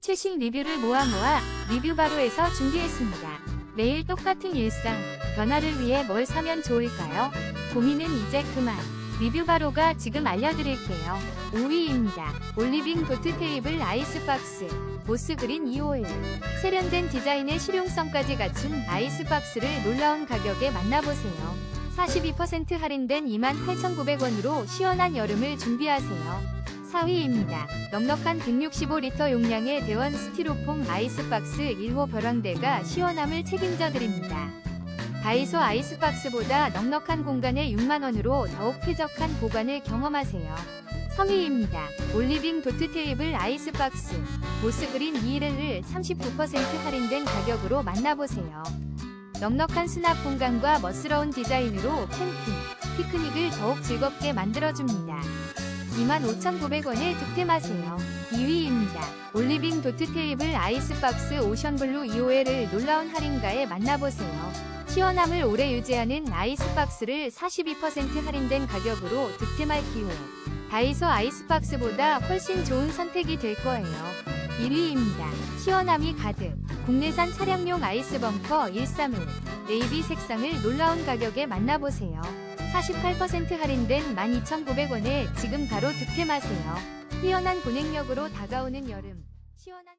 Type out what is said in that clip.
최신 리뷰를 모아 모아 리뷰 바로에서 준비했습니다. 매일 똑같은 일상, 변화를 위해 뭘 사면 좋을까요? 고민은 이제 그만. 리뷰 바로가 지금 알려드릴게요. 5위입니다. 올리빙 도트 테이블 아이스박스. 모스그린 251. 세련된 디자인의 실용성까지 갖춘 아이스박스를 놀라운 가격에 만나보세요. 42% 할인된 28,900원으로 시원한 여름을 준비하세요. 4위입니다. 넉넉한 165리터 용량의 대원 스티로폼 아이스박스 1호 벼랑대가 시원함을 책임져 드립니다. 다이소 아이스박스보다 넉넉한 공간에 6만원으로 더욱 쾌적한 보관을 경험하세요. 3위입니다. 올리빙 도트 테이블 아이스박스 모스그린 2일을 39% 할인된 가격으로 만나보세요. 넉넉한 수납 공간과 멋스러운 디자인으로 캠핑, 피크닉을 더욱 즐겁게 만들어줍니다. 25,900원에 득템하세요. 2위입니다. 올리빙 도트 테이블 아이스박스 오션블루 2호엘을 놀라운 할인가에 만나보세요. 시원함을 오래 유지하는 아이스박스를 42% 할인된 가격으로 득템할 기회. 다이소 아이스박스보다 훨씬 좋은 선택이 될 거예요. 1위입니다. 시원함이 가득. 국내산 차량용 아이스 벙커 131. 네이비 색상을 놀라운 가격에 만나보세요. 48% 할인된 12,900원에 지금 바로 득템하세요. 뛰어난 보냉력으로 다가오는 여름. 시원한